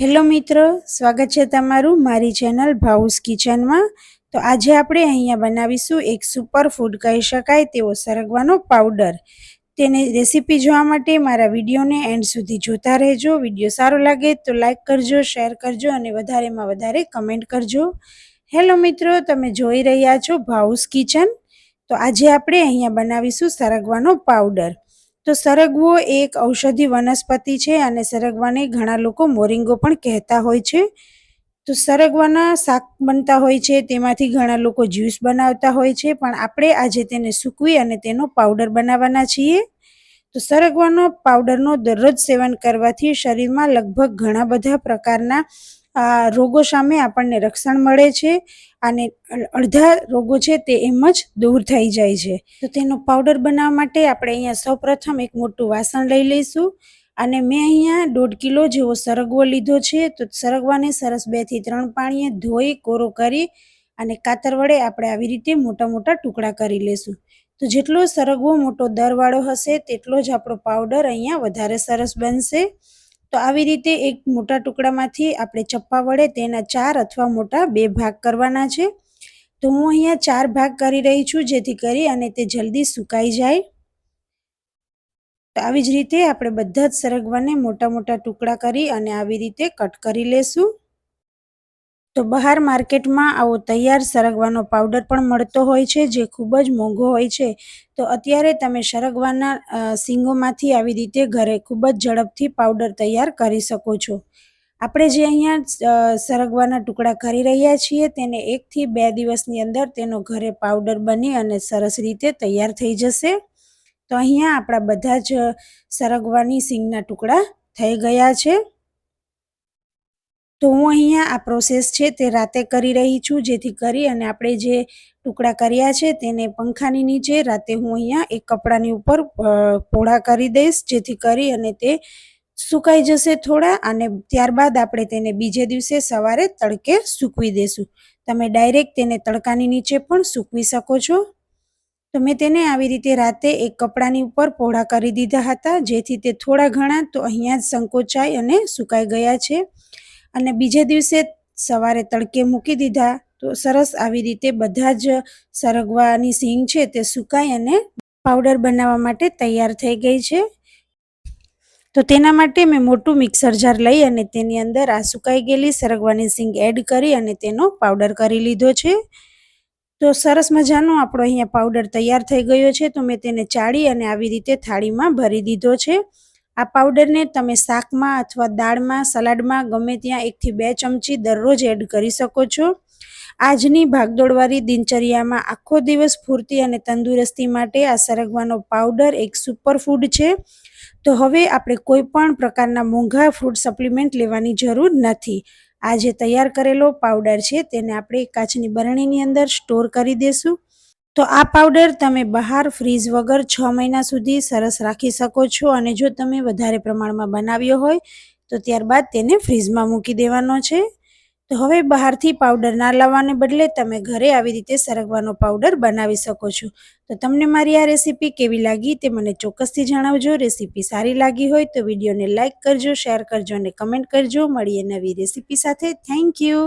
Hello મિત્રો, સ્વાગત છે તમારું મારી ચેનલ ભાઉસ કિચનમાં. તો આજે આપણે અહીંયા બનાવીશું એક સુપર ફૂડ કહી શકાય તેવો સરગવાનો પાવડર. તેની રેસીપી જોવા માટે મારા વિડીયોને એન્ડ સુધી જોતા રહેજો. વીડિયો સારો લાગે તો લાઇક કરજો, શેર કરજો અને વધારેમાં વધારે કમેન્ટ કરજો. હેલો મિત્રો, તમે જોઈ રહ્યા છો ભાઉસ કિચન. તો આજે આપણે અહીંયા બનાવીશું સરગવાનો પાવડર. તો સરગવો એક ઔષધિ વનસ્પતિ છે અને સરગવાને ઘણા લોકો મોરિંગો પણ કહેતા હોય છે. તો સરગવાના શાક બનતા હોય છે, તેમાંથી ઘણા લોકો જ્યુસ બનાવતા હોય છે, પણ આપણે આજે તેને સૂકવી અને તેનો પાવડર બનાવવાના છીએ. તો સરગવાનો પાવડરનો દરરોજ સેવન કરવાથી શરીરમાં લગભગ ઘણા બધા પ્રકારના આ રોગો સામે આપણને રક્ષણ મળે છે અને અડધા રોગો છે તે એમ જ દૂર થઈ જાય છે. તો તેનો પાવડર બનાવવા માટે આપણે અહીંયા સૌપ્રથમ એક મોટું વાસણ લઈ લઈશું અને મેં અહીંયા દોઢ કિલો જેવો સરગવો લીધો છે. તો સરગવાને સરસ બેથી ત્રણ પાણીએ ધોઈ, કોરો કરી અને કાતર વડે આપણે આવી રીતે મોટા મોટા ટુકડા કરી લેશું. તો જેટલો સરગવો મોટો દરવાળો હશે, તેટલો જ આપણો પાવડર અહીંયા વધારે સરસ બનશે. તો આવી રીતે એક મોટા ટુકડામાંથી આપણે ચપ્પા વડે તેના ચાર અથવા મોટા બે ભાગ કરવાના છે. તો હું અહીંયા ચાર ભાગ કરી રહી છું, જેથી કરી અને તે જલ્દી સુકાઈ જાય. તો આવી જ રીતે આપણે બધા જ સરગવાને મોટા મોટા ટુકડા કરી અને આવી રીતે કટ કરી લેશું. તો બહાર માર્કેટમાં આવો તૈયાર સરગવાનો પાવડર પણ મળતો હોય છે, જે ખૂબ જ મોંઘો હોય છે. તો અત્યારે તમે સરગવાના સિંગોમાંથી આવી રીતે ઘરે ખૂબ જ ઝડપથી પાવડર તૈયાર કરી શકો છો. આપણે જે અહીંયા સરગવાના ટુકડા કરી રહ્યા છીએ, તેને એકથી બે દિવસની અંદર તેનો ઘરે પાવડર બની અને સરસ રીતે તૈયાર થઈ જશે. તો અહીંયા આપણા બધા જ સરગવાની સિંગના ટુકડા થઈ ગયા છે. તો હું અહીંયા આ પ્રોસેસ છે તે રાતે કરી રહી છું, જેથી કરી અને આપણે જે ટુકડા કર્યા છે તેને પંખાની નીચે, રાતે હું અહીંયા એક કપડાની ઉપર પોળા કરી દઈશ, જેથી કરી અને તે સુકાઈ જશે થોડા અને ત્યારબાદ આપણે તેને બીજે દિવસે સવારે તડકે સૂકવી દેશું. તમે ડાયરેક્ટ તેને તડકાની નીચે પણ સૂકવી શકો છો. તો મેં તેને આવી રીતે રાતે એક કપડાની ઉપર પોળા કરી દીધા હતા, જેથી તે થોડા ઘણા તો અહીંયા જ સંકોચાય અને સુકાઈ ગયા છે. અને બીજે દિવસે સવારે તડકે મૂકી દીધા, તો સરસ આવી રીતે બધા જ સરગવાની સીંગ છે તે સુકાઈ અને પાવડર બનાવવા માટે તૈયાર થઈ ગઈ છે. તો તેના માટે મેં મોટું મિક્સર જાર લઈ અને તેની અંદર આ સુકાઈ ગયેલી સરગવાની સીંગ એડ કરી અને તેનો પાવડર કરી લીધો છે. તો સરસ મજાનો આપણો અહીંયા પાવડર તૈયાર થઈ ગયો છે, તો મેં તેને ચાળી અને આવી રીતે થાળીમાં ભરી દીધો છે. આ પાવડરને તમે શાકમાં અથવા દાળમાં, સલાડમાં ગમે ત્યાં એકથી બે ચમચી દરરોજ એડ કરી શકો છો. આજની ભાગદોડવાળી દિનચર્યામાં આખો દિવસ ફૂર્તિ અને તંદુરસ્તી માટે આ સરગવાનો પાવડર એક સુપર ફૂડ છે. તો હવે આપણે કોઈ પણ પ્રકારના મોંઘા ફૂડ સપ્લિમેન્ટ લેવાની જરૂર નથી. આ જે તૈયાર કરેલો પાવડર છે તેને આપણે કાચની બરણીની અંદર સ્ટોર કરી દેશું. તો આ પાવડર તમે બહાર ફ્રીઝ વગર છ મહિના સુધી સરસ રાખી શકો છો અને જો તમે વધારે પ્રમાણમાં બનાવ્યો હોય, તો ત્યારબાદ તેને ફ્રીઝમાં મૂકી દેવાનો છે. તો હવે બહારથી પાવડર ના લાવવાને બદલે તમે ઘરે આવી રીતે સરગવાનો પાવડર બનાવી શકો છો. તો તમને મારી આ રેસીપી કેવી લાગી તે મને ચોક્કસથી જણાવજો. રેસીપી સારી લાગી હોય તો વિડીયોને લાઇક કરજો શેર કરજો અને કમેન્ટ કરજો. મળીએ નવી રેસીપી સાથે. Thank you